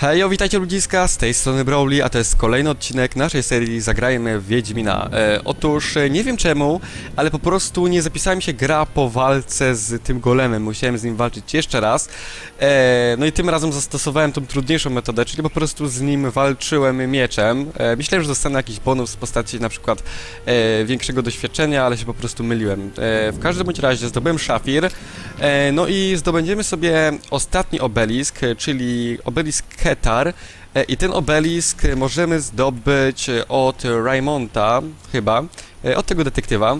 Hejo, witajcie ludziska, z tej strony Brawly, a to jest kolejny odcinek naszej serii Zagrajmy w Wiedźmina. E, otóż, e, nie wiem czemu, ale po prostu nie zapisała mi się gra po walce z tym golemem, musiałem z nim walczyć jeszcze raz. E, no i tym razem zastosowałem tą trudniejszą metodę, czyli po prostu z nim walczyłem mieczem. E, myślałem, że dostanę jakiś bonus w postaci na przykład e, większego doświadczenia, ale się po prostu myliłem. E, w każdym bądź razie zdobyłem szafir, e, no i zdobędziemy sobie ostatni obelisk, e, czyli obelisk. E, I ten obelisk możemy zdobyć e, od Raymonta, chyba, e, od tego detektywa.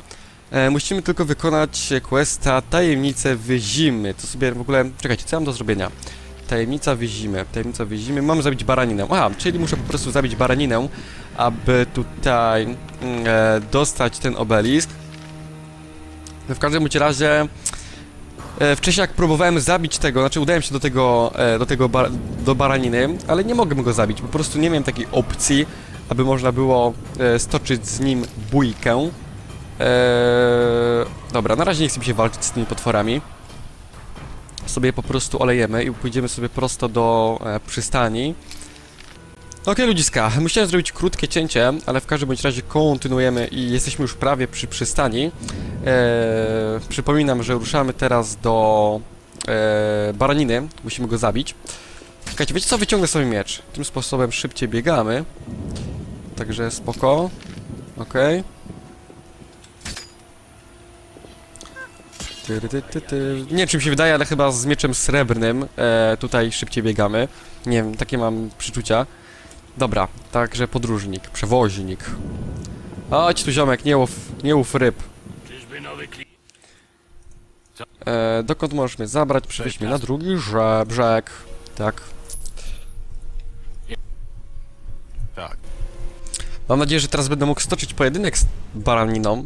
Musimy tylko wykonać questa Tajemnice Wyzimy. To sobie w ogóle... Czekajcie, co mam do zrobienia? Tajemnica Wyzimy. Tajemnica Wyzimy. Mam zabić baraninę. Aha, czyli muszę po prostu zabić baraninę, aby tutaj mm, e, dostać ten obelisk. W każdym razie... E, wcześniej jak próbowałem zabić tego, znaczy udałem się do tego, e, do tego do baraniny, ale nie mogłem go zabić, po prostu nie miałem takiej opcji, aby można było e, stoczyć z nim bójkę. E, dobra, na razie nie chcę się walczyć z tymi potworami. Sobie po prostu olejemy i pójdziemy sobie prosto do e, przystani. Okej ludziska, musiałem zrobić krótkie cięcie, ale w każdym bądź razie kontynuujemy i jesteśmy już prawie przy przystani. Eee, przypominam, że ruszamy teraz do e, baraniny, musimy go zabić. Czekajcie, wiecie co, wyciągnę sobie miecz. Tym sposobem szybciej biegamy. Także spoko. Okej. Tyry, ty, ty, ty. Nie wiem, się wydaje, ale chyba z mieczem srebrnym e, tutaj szybciej biegamy. Nie wiem, takie mam przyczucia. Dobra, także podróżnik, przewoźnik. Chodź tu ziomek, nie ów, nie ów ryb. E, dokąd możesz mnie zabrać? Przywieź mnie na drugi brze brzeg. Tak. Tak. Mam nadzieję, że teraz będę mógł stoczyć pojedynek z baraniną.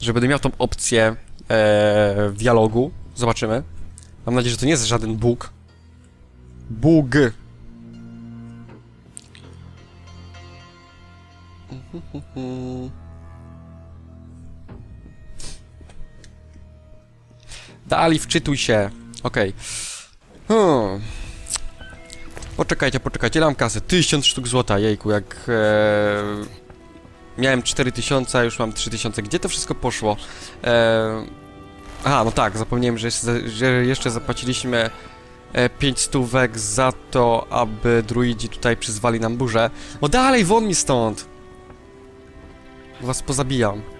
Że będę miał tą opcję e, dialogu. Zobaczymy. Mam nadzieję, że to nie jest żaden bóg. Bóg. Dali, wczytuj się. Okej. Hmm. Poczekajcie, poczekajcie, ile mam kasy? 1000 sztuk złota, jejku, jak... E... Miałem 4000, a już mam 3000. Gdzie to wszystko poszło? E... Aha, no tak, zapomniałem, że jeszcze, że jeszcze zapłaciliśmy e, 5 stówek za to, aby druidzi tutaj przyzwali nam burzę. No dalej, won mi stąd! Was pozabijam.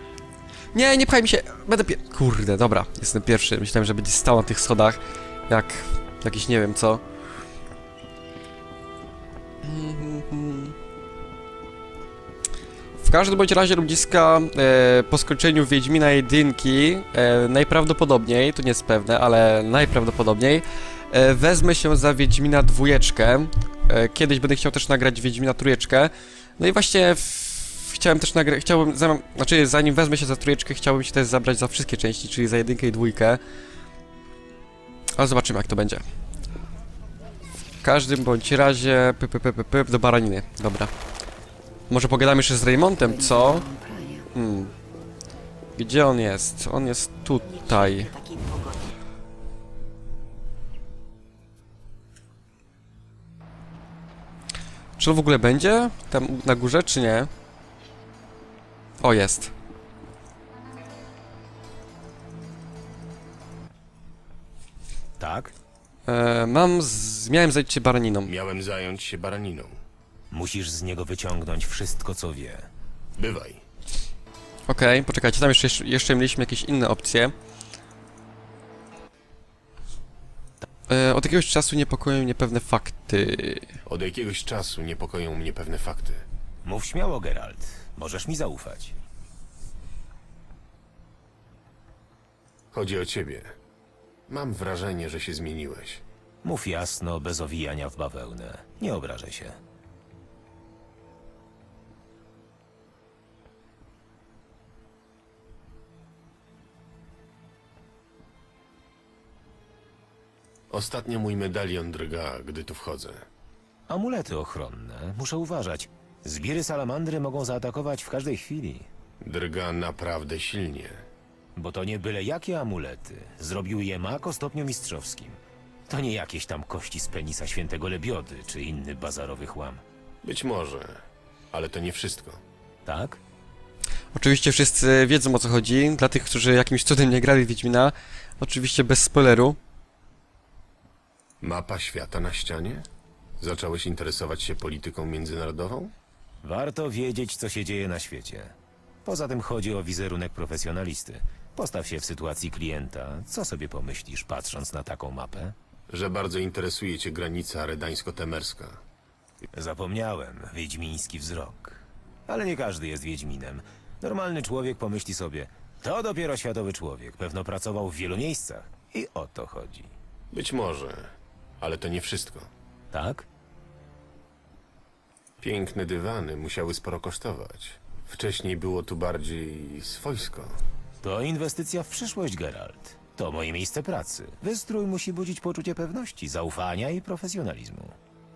Nie, nie pchaj mi się, będę pier... Kurde, dobra, jestem pierwszy. Myślałem, że będzie stał na tych schodach, jak jakiś nie wiem co. W każdym bądź razie ludziska e, po skończeniu Wiedźmina jedynki e, najprawdopodobniej, to nie jest pewne, ale najprawdopodobniej e, wezmę się za Wiedźmina dwójeczkę. E, kiedyś będę chciał też nagrać Wiedźmina trójeczkę. No i właśnie w, chciałem też nagrać, chciałbym, zam, znaczy zanim wezmę się za trójeczkę, chciałbym się też zabrać za wszystkie części, czyli za jedynkę i dwójkę. Ale zobaczymy jak to będzie. W każdym bądź razie py, py, py, py, py, do baraniny. Dobra. Może pogadamy jeszcze z Raymontem, co? Hmm. Gdzie on jest? On jest tutaj. Czy on w ogóle będzie? Tam na górze, czy nie? O, jest. Tak? E, mam z... Miałem zająć się baraniną. Miałem zająć się baraniną. Musisz z niego wyciągnąć wszystko, co wie. Bywaj. Okej, poczekajcie, tam jeszcze, jeszcze mieliśmy jakieś inne opcje. E, od jakiegoś czasu niepokoją mnie pewne fakty. Od jakiegoś czasu niepokoją mnie pewne fakty. Mów śmiało, Geralt. Możesz mi zaufać. Chodzi o ciebie. Mam wrażenie, że się zmieniłeś. Mów jasno, bez owijania w bawełnę. Nie obrażaj się. Ostatnio mój medalion drga, gdy tu wchodzę. Amulety ochronne. Muszę uważać. Zbiry salamandry mogą zaatakować w każdej chwili. Drga naprawdę silnie. Bo to nie byle jakie amulety. Zrobił je mak o stopniu mistrzowskim. To nie jakieś tam kości z penisa świętego Lebiody, czy inny bazarowy chłam. Być może, ale to nie wszystko. Tak? Oczywiście wszyscy wiedzą o co chodzi. Dla tych, którzy jakimś cudem nie grali w Wiedźmina, oczywiście bez spoileru. Mapa świata na ścianie? Zacząłeś interesować się polityką międzynarodową? Warto wiedzieć, co się dzieje na świecie. Poza tym chodzi o wizerunek profesjonalisty. Postaw się w sytuacji klienta. Co sobie pomyślisz, patrząc na taką mapę? Że bardzo interesuje cię granica redańsko-temerska. Zapomniałem, wiedźmiński wzrok. Ale nie każdy jest wiedźminem. Normalny człowiek pomyśli sobie, to dopiero światowy człowiek, pewno pracował w wielu miejscach. I o to chodzi. Być może, ale to nie wszystko. Tak? Piękne dywany musiały sporo kosztować. Wcześniej było tu bardziej swojsko. To inwestycja w przyszłość, Geralt. To moje miejsce pracy. Wystrój musi budzić poczucie pewności, zaufania i profesjonalizmu.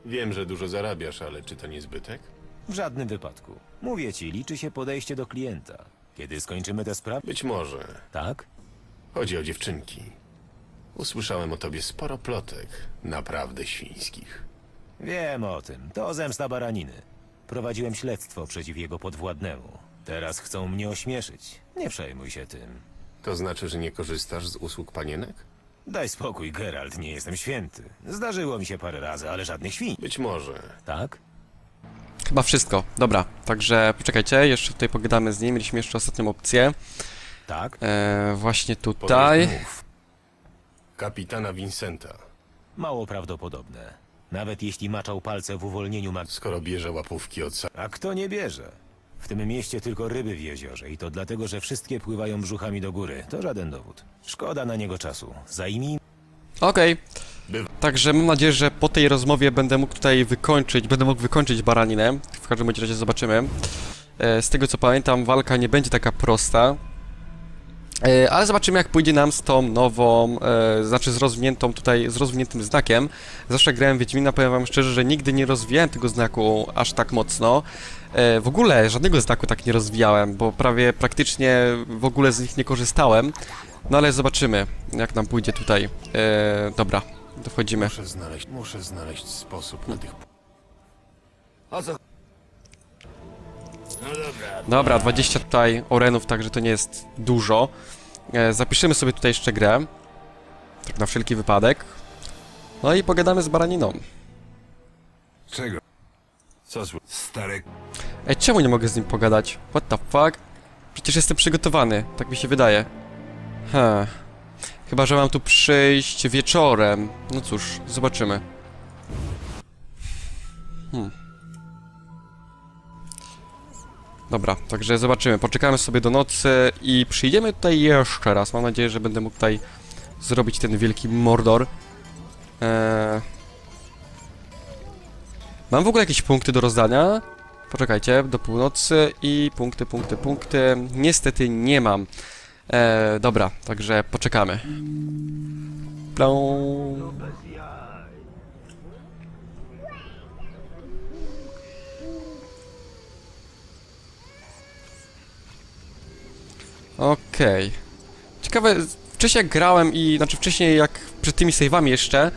Wiem, że dużo zarabiasz, ale czy to nie zbytek? W żadnym wypadku. Mówię ci, liczy się podejście do klienta. Kiedy skończymy tę sprawę? Być może. Tak? Chodzi o dziewczynki. Usłyszałem o tobie sporo plotek, naprawdę świńskich. Wiem o tym. To zemsta baraniny. Prowadziłem śledztwo przeciw jego podwładnemu. Teraz chcą mnie ośmieszyć. Nie przejmuj się tym. To znaczy, że nie korzystasz z usług panienek? Daj spokój, Geralt, nie jestem święty. Zdarzyło mi się parę razy, ale żadnych świń. Być może. Tak? Chyba wszystko. Dobra, także poczekajcie, jeszcze tutaj pogadamy z nim. Mieliśmy jeszcze ostatnią opcję. Tak? E, właśnie tutaj. Mów. Kapitana Vincenta. Mało prawdopodobne. Nawet jeśli maczał palce w uwolnieniu mag... Skoro bierze łapówki od sa... A kto nie bierze? W tym mieście tylko ryby w jeziorze i to dlatego, że wszystkie pływają brzuchami do góry. To żaden dowód. Szkoda na niego czasu. Zajmij... Okej. Bywa. Także mam nadzieję, że po tej rozmowie będę mógł tutaj wykończyć, będę mógł wykończyć baraninę. W każdym bądź razie zobaczymy. E, z tego co pamiętam, walka nie będzie taka prosta. E, ale zobaczymy jak pójdzie nam z tą nową, e, znaczy z rozwiniętą tutaj, z rozwiniętym znakiem. Zawsze grałem w Wiedźmina, powiem wam szczerze, że nigdy nie rozwijałem tego znaku aż tak mocno. E, w ogóle żadnego znaku tak nie rozwijałem, bo prawie praktycznie w ogóle z nich nie korzystałem. No ale zobaczymy, jak nam pójdzie tutaj. E, dobra, dochodzimy. Muszę znaleźć, muszę znaleźć sposób na tych... A co? Dobra, 20 tutaj orenów, także to nie jest dużo. E, zapiszemy sobie tutaj jeszcze grę. Tak na wszelki wypadek. No i pogadamy z baraniną. Czego? Co złe? Stare... Ej, czemu nie mogę z nim pogadać? What the fuck? Przecież jestem przygotowany, tak mi się wydaje. He. Chyba, że mam tu przyjść wieczorem. No cóż, zobaczymy. Hmm. Dobra, także zobaczymy. Poczekamy sobie do nocy i przyjdziemy tutaj jeszcze raz. Mam nadzieję, że będę mógł tutaj zrobić ten wielki mordor. Eee... Mam w ogóle jakieś punkty do rozdania? Poczekajcie, do północy i punkty, punkty, punkty. Niestety nie mam. E, dobra, także poczekamy. Plą. Okej. Ciekawe, wcześniej jak grałem i, znaczy wcześniej jak przed tymi save'ami jeszcze,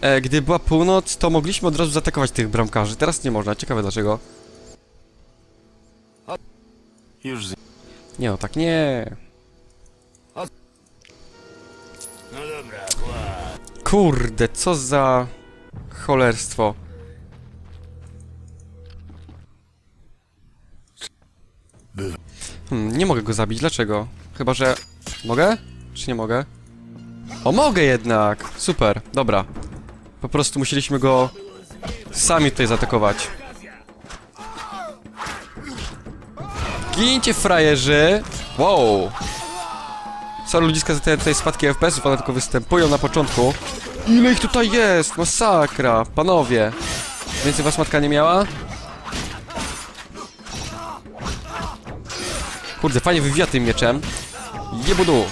e, gdy była północ, to mogliśmy od razu zaatakować tych bramkarzy. Teraz nie można, ciekawe dlaczego. Już z... Nie no, tak nie. No dobra, Kurde, co za cholerstwo. Hmm, nie mogę go zabić, dlaczego? Chyba, że... Mogę? Czy nie mogę? O, mogę jednak! Super, dobra. Po prostu musieliśmy go sami tutaj zaatakować. Gincie, frajerzy! Wow! Sorry ludziska za te tutaj spadki FPS-ów, one tylko występują na początku. Ile ich tutaj jest? Masakra! Panowie! Więcej was matka nie miała? Kurde, fajnie wywija tym mieczem. Jebudu!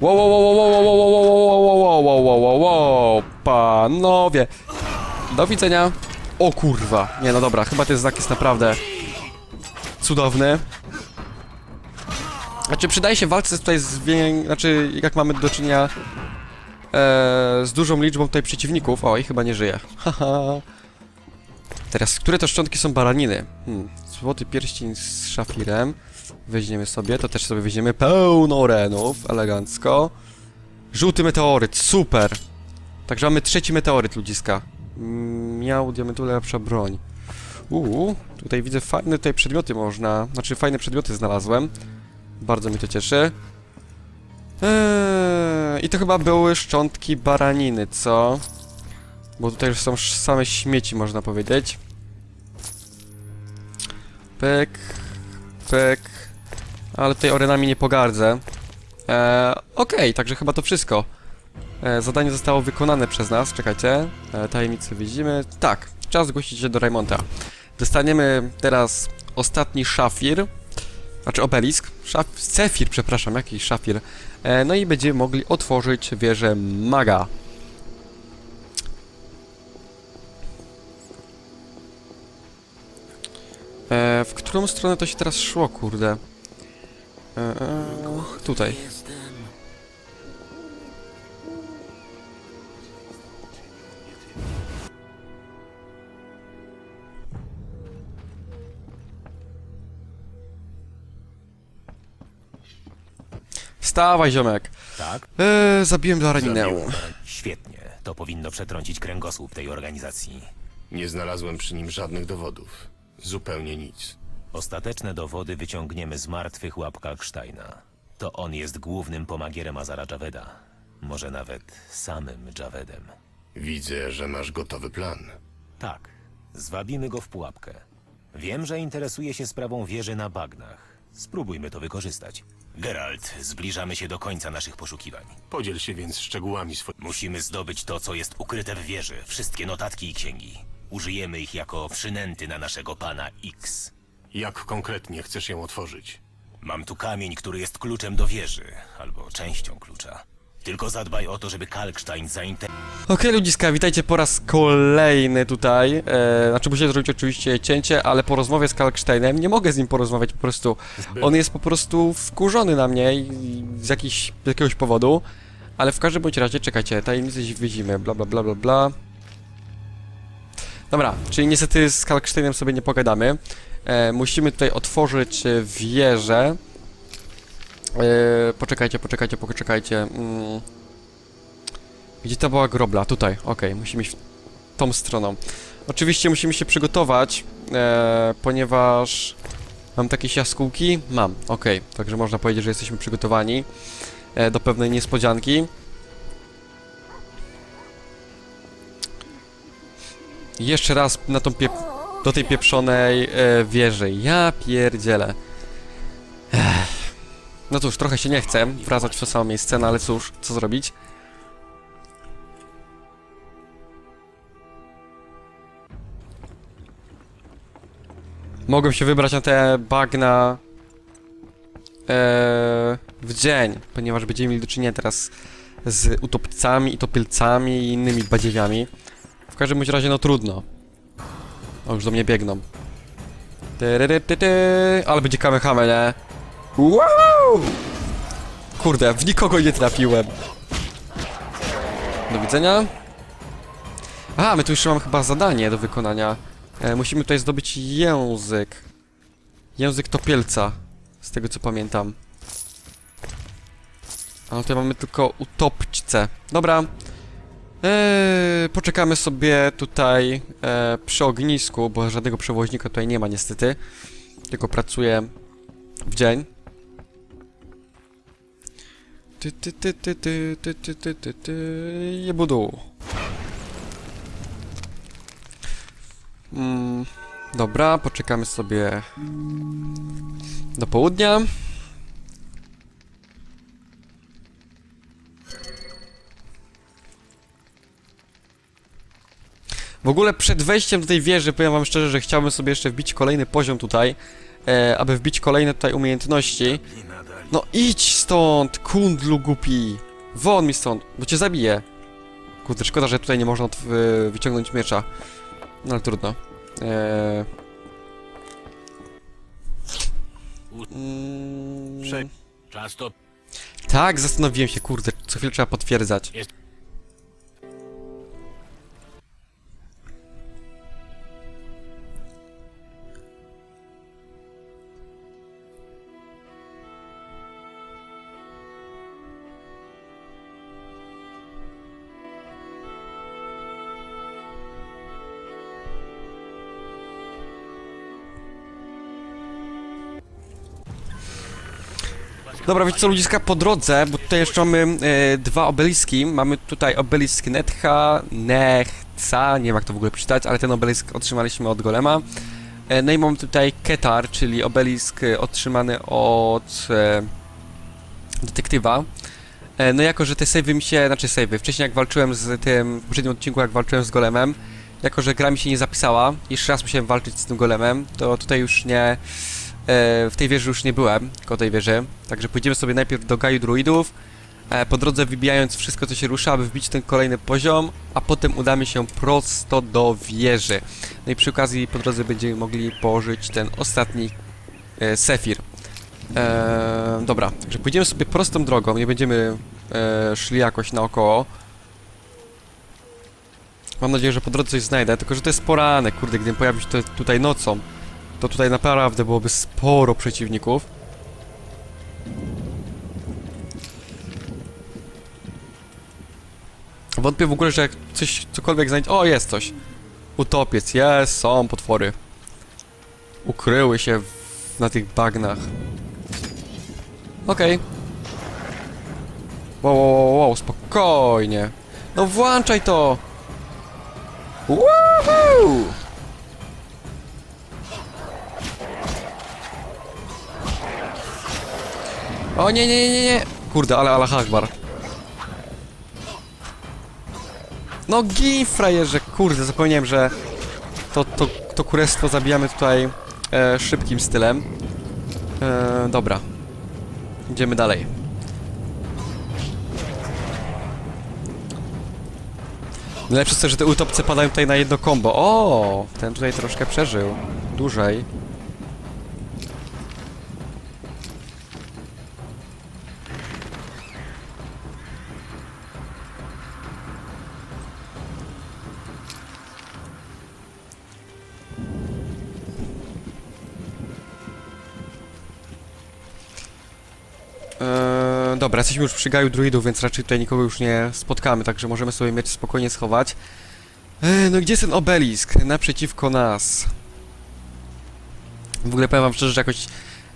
Wow, wow, wow, wow, wow, wow, wow, wow, wow, wow, wow, wow, wow, panowie! Do widzenia! O kurwa! Nie, no dobra, chyba ten znak jest naprawdę cudowny. Znaczy, przydaje się walce tutaj z... Znaczy, jak mamy do czynienia z dużą liczbą tutaj przeciwników. O, i chyba nie żyje. Haha. Teraz, które to szczątki są baraniny? Hmm. Złoty pierścień z szafirem. Weźmiemy sobie, to też sobie weźmiemy pełno renów, elegancko. Żółty meteoryt, super! Także mamy trzeci meteoryt, ludziska. Mm, Miał diamentu lepsza broń. Uuu, tutaj widzę fajne tutaj przedmioty można, znaczy fajne przedmioty znalazłem. Bardzo mi to cieszy. Eee, I to chyba były szczątki baraniny, co? Bo tutaj już są same śmieci, można powiedzieć. Pyk, pyk. Ale tutaj orenami nie pogardzę. Eee, Okej, także chyba to wszystko. E, zadanie zostało wykonane przez nas, czekajcie. E, tajemnicy widzimy. Tak, czas zgłosić się do Raymonta. Dostaniemy teraz ostatni szafir. Znaczy obelisk. Szaf... Cefir, przepraszam, jakiś szafir. E, no i będziemy mogli otworzyć wieżę maga. E, w którą stronę to się teraz szło, kurde? E, e, tutaj. Wstawaj, ziomek. Tak? Eee, zabiłem Baraninę. Świetnie. To powinno przetrącić kręgosłup tej organizacji. Nie znalazłem przy nim żadnych dowodów. Zupełnie nic. Ostateczne dowody wyciągniemy z martwych łap Kalksteina. To on jest głównym pomagierem Azara Javeda. Może nawet samym Javedem. Widzę, że masz gotowy plan. Tak, zwabimy go w pułapkę. Wiem, że interesuje się sprawą wieży na bagnach. Spróbujmy to wykorzystać. Geralt, zbliżamy się do końca naszych poszukiwań. Podziel się więc szczegółami swoich. Musimy zdobyć to, co jest ukryte w wieży, wszystkie notatki i księgi. Użyjemy ich jako przynęty na naszego pana X. Jak konkretnie chcesz ją otworzyć? Mam tu kamień, który jest kluczem do wieży, albo częścią klucza. Tylko zadbaj o to, żeby Kalkstein zainteresował. Okej, ludziska, witajcie po raz kolejny tutaj. E, znaczy, musiałem zrobić oczywiście cięcie, ale po rozmowie z Kalksteinem nie mogę z nim porozmawiać po prostu. On jest po prostu wkurzony na mnie i z, jakiś, z jakiegoś powodu. Ale w każdym bądź razie, czekajcie, tajemnicy widzimy, bla bla bla bla bla. Dobra, czyli niestety z Kalksteinem sobie nie pogadamy. E, musimy tutaj otworzyć e, wieżę. E, poczekajcie, poczekajcie, poczekajcie. Mm. Gdzie to była grobla? Tutaj, okej, musimy iść tą stroną. Oczywiście musimy się przygotować, e, ponieważ mam takie jaskółki? Mam, okej, także można powiedzieć, że jesteśmy przygotowani e, do pewnej niespodzianki. Jeszcze raz na tą piep do tej pieprzonej e, wieży. Ja pierdzielę. Ech. No cóż, trochę się nie chcę wracać to samo miejsce, no ale cóż, co zrobić? Mogłem się wybrać na te bagna e, w dzień, ponieważ będziemy mieli do czynienia teraz z utopcami i topylcami i innymi badziewiami. W każdym bądź razie, no trudno. O, już do mnie biegną. Ale będzie kamehame, nie? Wow! Kurde, w nikogo nie trafiłem. Do widzenia. A, my tu jeszcze mamy chyba zadanie do wykonania. E, musimy tutaj zdobyć język. Język topielca. Z tego co pamiętam. Ale tutaj mamy tylko utopćce. Dobra. Eee, poczekamy sobie tutaj e, przy ognisku, bo żadnego przewoźnika tutaj nie ma niestety. Tylko pracuje w dzień. Ty, ty, ty, ty, ty, ty, ty, ty, ty, ty, jebudu. Mm, dobra, poczekamy sobie do południa. Ogóle przed wejściem do tej wieży powiem wam szczerze, że chciałbym sobie jeszcze wbić kolejny poziom tutaj, e, aby wbić kolejne tutaj umiejętności. No idź stąd, kundlu głupi! Won mi stąd, bo cię zabiję. Kurde, szkoda, że tutaj nie można wyciągnąć miecza. No ale trudno. Eee... Mm, Czas to... tak, zastanowiłem się, kurde, co chwilę trzeba potwierdzać. Dobra, wiecie co ludziska, po drodze, bo tutaj jeszcze mamy e, dwa obeliski. Mamy tutaj obelisk Netha, Nechca, nie wiem jak to w ogóle przeczytać, ale ten obelisk otrzymaliśmy od Golema. E, no i mamy tutaj Ketar, czyli obelisk e, otrzymany od e, detektywa. E, no jako, że te savey mi się, znaczy savey, wcześniej jak walczyłem z tym, w poprzednim odcinku jak walczyłem z Golemem, jako, że gra mi się nie zapisała, jeszcze raz musiałem walczyć z tym Golemem, to tutaj już nie, w tej wieży już nie byłem, koło tej wieży, także pójdziemy sobie najpierw do Gaju Druidów, e, po drodze wybijając wszystko, co się rusza, aby wbić ten kolejny poziom, a potem udamy się prosto do wieży. No i przy okazji po drodze będziemy mogli położyć ten ostatni e, Sefir. E, dobra, także pójdziemy sobie prostą drogą, nie będziemy e, szli jakoś naokoło. Mam nadzieję, że po drodze coś znajdę, tylko że to jest poranek, kurde, gdybym pojawił się tutaj nocą, to tutaj naprawdę byłoby sporo przeciwników. Wątpię w ogóle, że jak coś, cokolwiek znajdzie... O, jest coś! Utopiec, jest, są potwory. Ukryły się w, na tych bagnach. Okej. Wow, wow, wow, wow, spokojnie. No włączaj to! Woohoo! O nie, nie, nie, nie! Kurde, ale Allah Akbar. No gin frajerze, kurde, zapomniałem, że to, to, to kurestwo zabijamy tutaj e, szybkim stylem. E, dobra. Idziemy dalej. Najlepsze jest to, że te utopce padają tutaj na jedno combo. O, ten tutaj troszkę przeżył. Dłużej. Jesteśmy już przy gaju druidów, więc raczej tutaj nikogo już nie spotkamy, także możemy sobie mieć spokojnie schować. Eee, no gdzie jest ten obelisk? Naprzeciwko nas. W ogóle powiem wam szczerze, że jakoś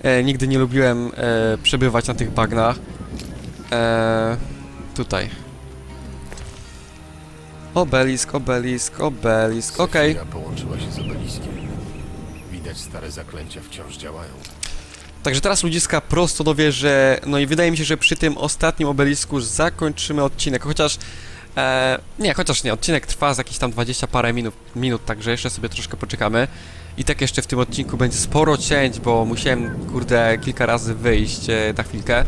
e, nigdy nie lubiłem e, przebywać na tych bagnach. Eee, tutaj. Obelisk, obelisk, obelisk, okej. Sefira połączyła się z obeliskiem. Widać stare zaklęcia wciąż działają. Także teraz ludziska prosto do wieży, no i wydaje mi się, że przy tym ostatnim obelisku zakończymy odcinek, chociaż... E, nie, chociaż nie, odcinek trwa z jakieś tam 20 parę minut, minut, także jeszcze sobie troszkę poczekamy. I tak jeszcze w tym odcinku będzie sporo cięć, bo musiałem, kurde, kilka razy wyjść e, na chwilkę.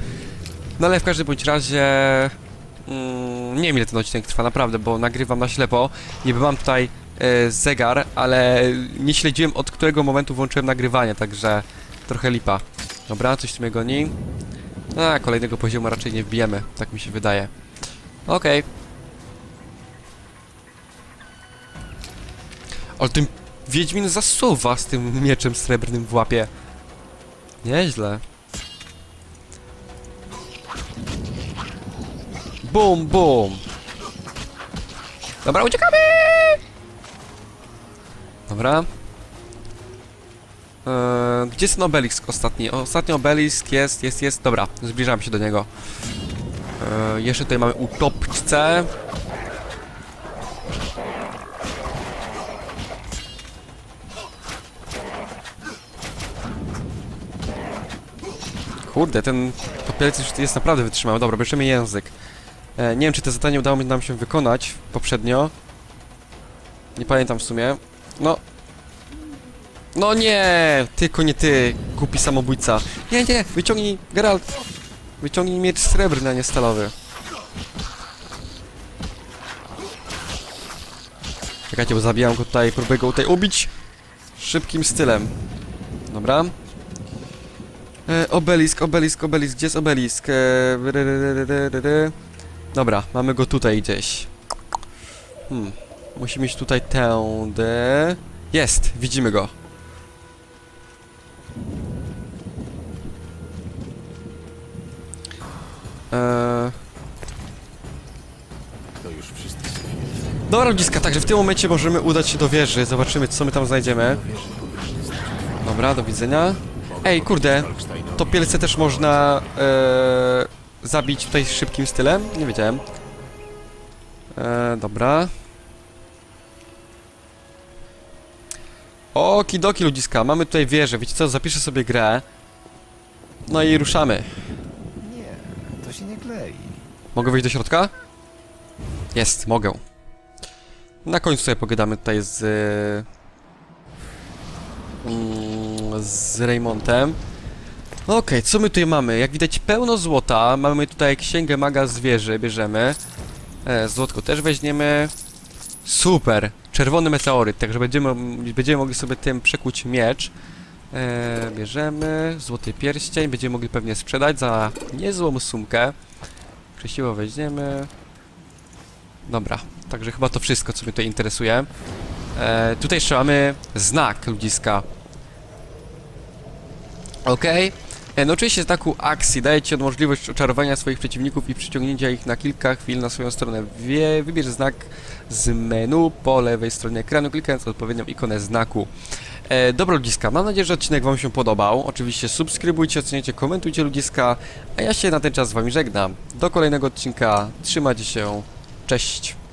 No ale w każdym bądź razie... Mm, nie wiem ile ten odcinek trwa, naprawdę, bo nagrywam na ślepo. Niby mam tutaj e, zegar, ale nie śledziłem od którego momentu włączyłem nagrywanie, także trochę lipa. Dobra, coś tu mnie goni. A, kolejnego poziomu raczej nie wbijemy, tak mi się wydaje. Okej. Ale ten Wiedźmin zasuwa z tym mieczem srebrnym w łapie. Nieźle. Bum, bum. Dobra, uciekamy! Dobra. Eee, gdzie jest ten obelisk ostatni? Ostatni obelisk jest, jest, jest. Dobra, zbliżam się do niego. Eee, jeszcze tutaj mamy utopce. Kurde, ten topielec już jest naprawdę wytrzymały. Dobra, bierzemy język. E, nie wiem, czy to zadanie udało nam się wykonać poprzednio. Nie pamiętam w sumie. No. No nie! Tylko nie ty, głupi samobójca. Nie, nie, wyciągnij, Geralt. Wyciągnij miecz srebrny, a nie stalowy. Czekajcie, bo zabijam go tutaj, próbuję go tutaj ubić. Szybkim stylem. Dobra. E, obelisk, obelisk, obelisk, gdzie jest obelisk? E, ry, ry, ry, ry, ry. Dobra, mamy go tutaj gdzieś. Hmm. Musimy iść tutaj tędy. Jest, widzimy go. Dobra ludziska, także w tym momencie możemy udać się do wieży, zobaczymy co my tam znajdziemy. Dobra, do widzenia. Ej, kurde, Falksteinowi. topielce też można e, zabić tutaj szybkim stylem? Nie wiedziałem. E, dobra. Okidoki ludziska, mamy tutaj wieżę, wiecie co, zapiszę sobie grę. No i ruszamy. Nie, to się nie klei. Mogę wejść do środka? Jest, mogę. Na końcu sobie pogadamy tutaj z... mm, z Raymontem. Okej, co my tutaj mamy? Jak widać pełno złota. Mamy tutaj księgę maga zwierzy, bierzemy. E, złotko też weźmiemy. Super! Czerwony meteoryt, także będziemy, będziemy mogli sobie tym przekuć miecz. E, bierzemy złoty pierścień, będziemy mogli pewnie sprzedać za niezłą sumkę. Krzesiwo weźmiemy. Dobra, także chyba to wszystko, co mnie tutaj interesuje. E, tutaj jeszcze mamy znak ludziska. Okej. E, No oczywiście znaku akcji daje Ci on możliwość oczarowania swoich przeciwników i przyciągnięcia ich na kilka chwil na swoją stronę. Wie, wybierz znak z menu po lewej stronie ekranu, klikając odpowiednią ikonę znaku. E, dobra ludziska, mam nadzieję, że odcinek Wam się podobał. Oczywiście subskrybujcie, oceniajcie, komentujcie ludziska, a ja się na ten czas z Wami żegnam. Do kolejnego odcinka, trzymajcie się, cześć!